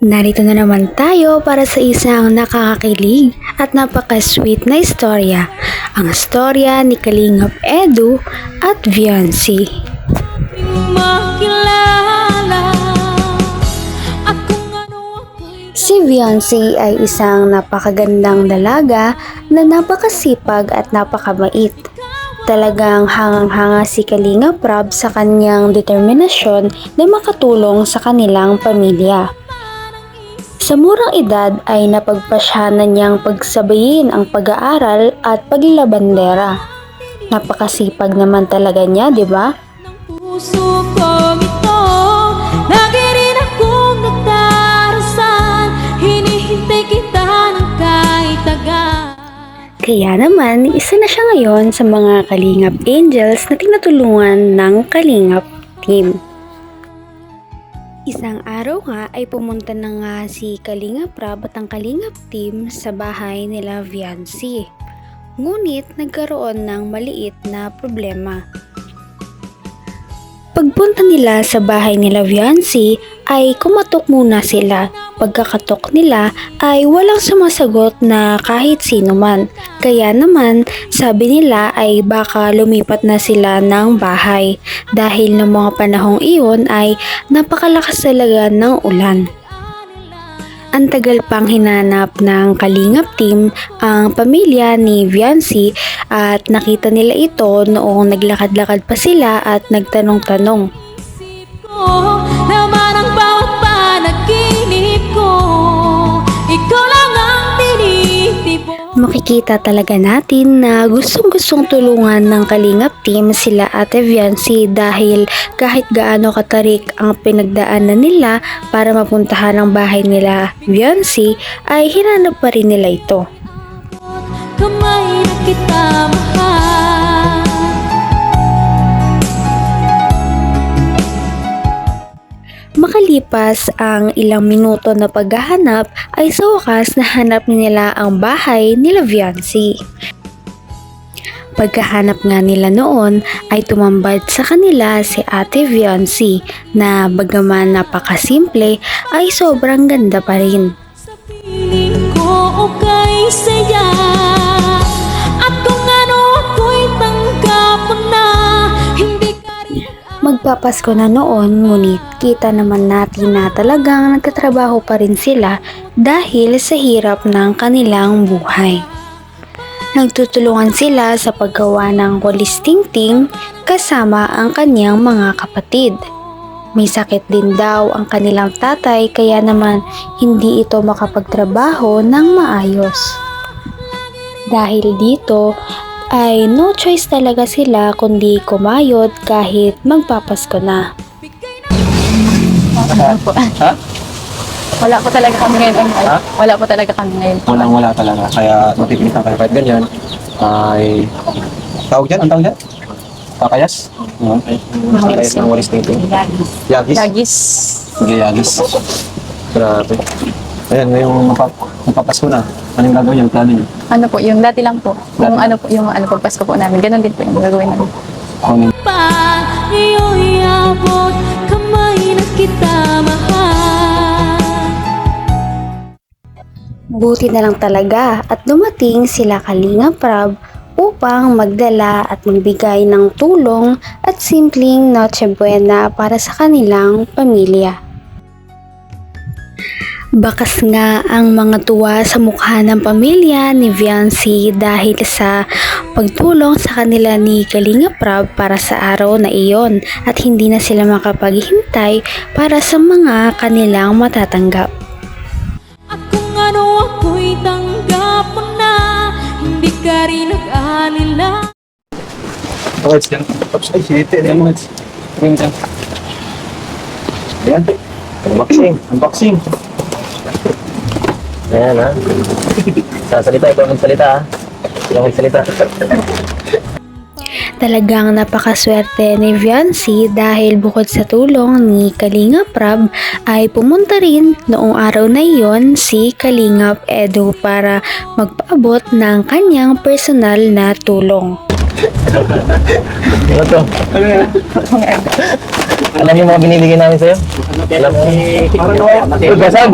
Narito na naman tayo para sa isang nakakakilig at napaka-sweet na istorya. Ang istorya ni Kalingap Edu at Viancy. ano Si Viancy ay isang napakagandang dalaga na napakasipag at napakamait. Talagang hangang-hanga si Kalinga Prab sa kanyang determinasyon na makatulong sa kanilang pamilya. Sa murang edad ay napagpasyanan niyang pagsabayin ang pag-aaral at paglalabandera. Napakasipag naman talaga niya, di ba? puso kong ito Lagi rin akong nagdarasal Hinihintay kita ng kahit agad Kaya naman, isa na siya ngayon sa mga Kalingap Angels na tinutulungan ng Kalingap Team. Isang araw nga ay pumunta na nga si Kalingap Rab at ang Kalingap Team sa bahay nila Viancy. Ngunit nagkaroon ng maliit na problema. Pagpunta nila sa bahay nila Viancy ay kumatok muna sila. Pagkakatok nila ay walang sumasagot na kahit sino man. Kaya naman sabi nila ay baka lumipat na sila ng bahay dahil ng mga panahong iyon ay napakalakas talaga ng ulan. Ang tagal pang hinanap ng Kalingap team ang pamilya ni Viancy at nakita nila ito noong naglakad-lakad pa sila at nagtanong-tanong. Isip Makikita talaga natin na gustong-gustong tulungan ng Kalingap team sila Ate Viancy dahil kahit gaano katarik ang pinagdaanan nila para mapuntahan ang bahay nila Viancy ay hinanap pa rin nila ito. Kamay na kita mahal Makalipas ang ilang minuto na paghahanap ay sa wakas nahanap nila ang bahay nila Viancy. Pagkahanap nga nila noon ay tumambad sa kanila si Ate Viancy na bagaman napakasimple ay sobrang ganda pa rin. Sa ko okay saya Magpapasko na noon ngunit kita naman natin na talagang nagtatrabaho pa rin sila dahil sa hirap ng kanilang buhay. Nagtutulungan sila sa paggawa ng walis tingting kasama ang kanyang mga kapatid. May sakit din daw ang kanilang tatay kaya naman hindi ito makapagtrabaho ng maayos. Dahil dito ay no choice talaga sila kundi kumayod kahit magpapasko na. Ha? Wala po talaga kami ngayon. Ay, Ha? Wala po talaga kami ngayon. Walang wala talaga. Kaya matipilitan kayo kahit ganyan. Ay, tawag dyan? Ang tawag dyan? Kakayas? Oo. Kakayas ng walis dito. Yagis? Lagis. Sige, yagis. Grabe. Ayan, ngayong mapa- mapapasko na. Anong gagawin niyo? Plano niyo? Ano po, yung dati lang po. Yung Dati? ano po, yung ano pagpasko po namin. Ganon din po yung gagawin namin. Kung pa Iyo'y abot Kamay na kita mahal Buti na lang talaga at dumating sila Kalinga Prab upang magdala at magbigay ng tulong at simpleng Noche Buena para sa kanilang pamilya. Bakas nga ang mga tuwa sa mukha ng pamilya ni Viancy dahil sa pagtulong sa kanila ni Kalinga Prab para sa araw na iyon at hindi na sila makapaghintay para sa mga kanilang matatanggap. At kung ano ako'y tanggap mo na Hindi ka rin dyan. Tapos, ay, sinite. Ayan mo. Ayan. Unboxing. Unboxing. Ayan ha. Sasalita, ikaw magsalita ha. Ikaw magsalita. Talagang napakaswerte ni Viancy dahil bukod sa tulong ni Kalinga Prab ay pumunta rin noong araw na iyon si Kalingap Edu para magpaabot ng kanyang personal na tulong. Ano to? Alam niyo mga binibigay namin sa'yo? Alam mo? Uy, basag!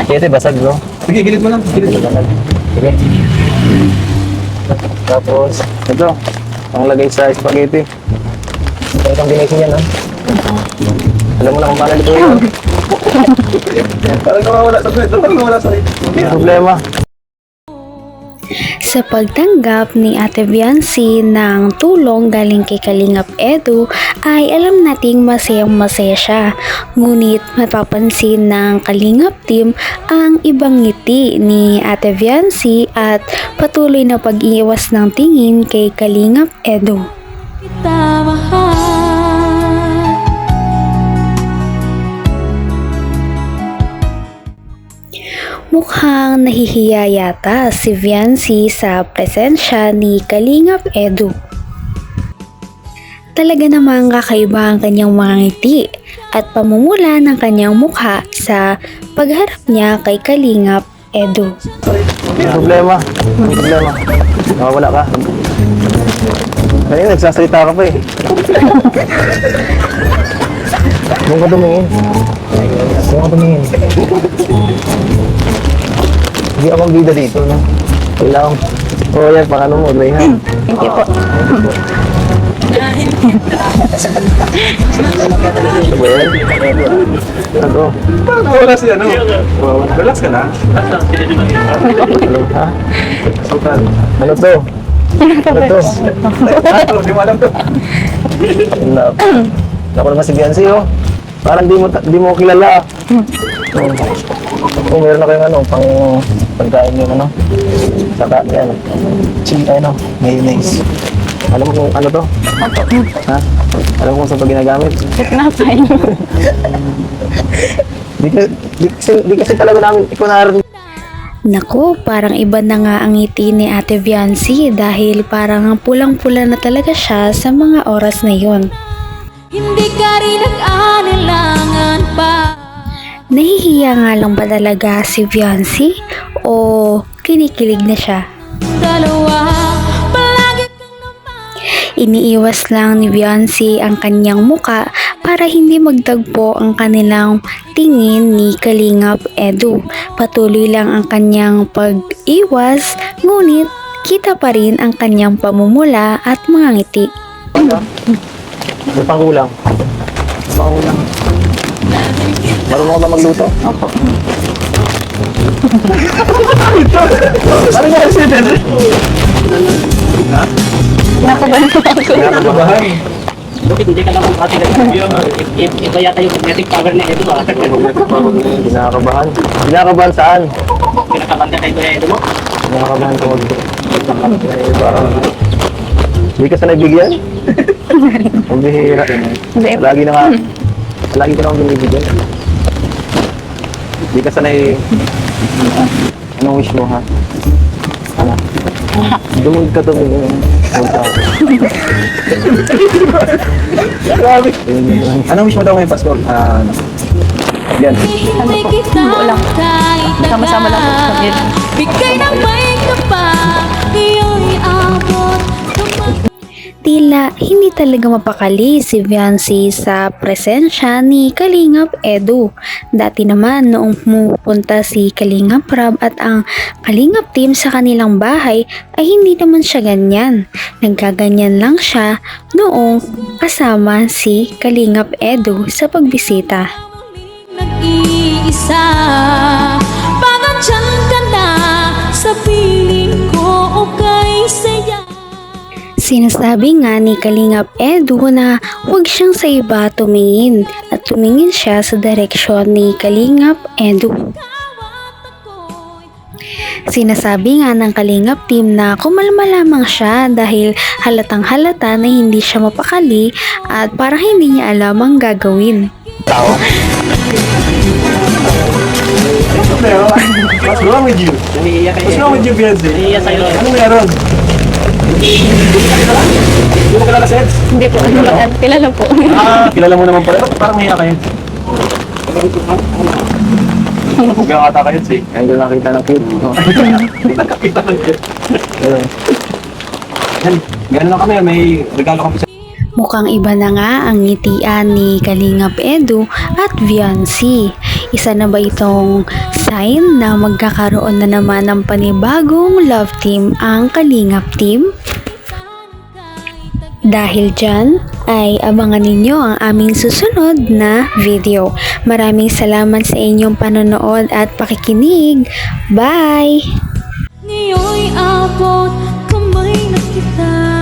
Ito, basag bro. Sige, gilid mo lang. Gilid mo lang. Sige. Tapos, ito. Ang lagay sa spaghetti. Ito yung combination yan, ha? Alam mo na kung paano dito yun. Parang nawawala sa kwento. Parang nawawala sa Hindi problema. Sa pagtanggap ni Ate Biancy ng tulong galing kay Kalingap Edu ay alam nating masayang masaya siya. Ngunit mapapansin ng Kalingap team ang ibang ngiti ni Ate Biancy at patuloy na pag-iwas ng tingin kay Kalingap Edu. kita mahal Mukhang nahihiya yata si Viancy sa presensya ni Kalingap Edu. Talaga namang kakaiba ang kanyang mga ngiti at pamumula ng kanyang mukha sa pagharap niya kay Kalingap Edu. Hindi problema. Hindi problema. Nawawala ka. Kanina nagsasalita ka pa eh. Doon ka tumingin. Doon ka tumingin. Hindi ako ang bida dito, no? Kailangan. Oo, oh, yan. Pakano mo, Rayhan. Thank you po. Ano yan? Ano? Nawawala si ano. Relax ka na. Ano? Ha? Sultan. Ano to? Ano to? Ano, di mo alam to. Na, ako naman si Biancy, oh. Parang di mo, di mo kilala. Oh. Oh, meron na kayong ano, pang pagkain yung ano. Saka yan. Chili, ano, mayonnaise. Alam mo kung ano to? Ha? Alam mo kung saan to ginagamit? Tinapay. Di, ka- di, kasi, di kasi talaga namin, ikaw narinig Naku, parang iba na nga ang ngiti ni Ate Viancy dahil parang pulang-pula na talaga siya sa mga oras na yon. Hindi ka rin nag-anilangan pa Nahihiya nga lang ba talaga si Viancy o kinikilig na siya? Iniiwas lang ni Viancy ang kanyang muka para hindi magtagpo ang kanilang tingin ni Kalingap Edu. Patuloy lang ang kanyang pag-iwas, ngunit kita pa rin ang kanyang pamumula at mga ngiti. May pangulang. Pangulang. Marunong ka ba magluto? Opo. Ano nga si Pedro? Nakakabahan. Bakit hindi ka naman pati Iba yata yung magnetic power na ito ba? Kinakabahan. Kinakabahan saan? Pinakabanda kayo kaya ito mo? Kinakabahan ko Eh, parang... Hindi ka sanay bigyan? Ang bihira. Lagi na nga. Lagi ko naman binibigyan. Hindi ka sanay... Anong wish mo ha? Ano? Dumog ka tumingin. Punta. Grabe. Anong wish mo daw ngayong Pasko? Ah, ano? Yan. Hindi kita kahit Sama-sama lang po sa hindi talaga mapakali si Viancy sa presensya ni Kalingap Edu. Dati naman noong pumupunta si Kalingap Rab at ang Kalingap team sa kanilang bahay ay hindi naman siya ganyan. Nagkaganyan lang siya noong kasama si Kalingap Edu sa pagbisita. Nag-iisa Pangandyan ka na Sa piling ko o kay saya Sinasabi nga ni Kalingap Edu na huwag siyang sa iba tumingin at tumingin siya sa direksyon ni Kalingap Edu. Sinasabi nga ng Kalingap team na kumalma lamang siya dahil halatang halata na hindi siya mapakali at parang hindi niya alam ang gagawin. What's wrong with you? What's wrong with you, sa'yo. Anong meron? Hindi mo kilala si Eds? Hindi po. Kilala po. Ah, kilala mo naman pala. Ba't Parang may kayo. Huwag kang ata kayo, si. Ayun doon nakita ng. Oh. Nakakita ng. Ayun. Yan, gano'n lang kami. May regalo kami sa Mukhang iba na nga ang ngitian ni Kalingap Edu at Viancy. Isa na ba itong sign na magkakaroon na naman ng panibagong love team ang Kalingap team? Dahil dyan, ay abangan ninyo ang aming susunod na video. Maraming salamat sa inyong panonood at pakikinig. Bye! Ngayon'y abot kamay na kita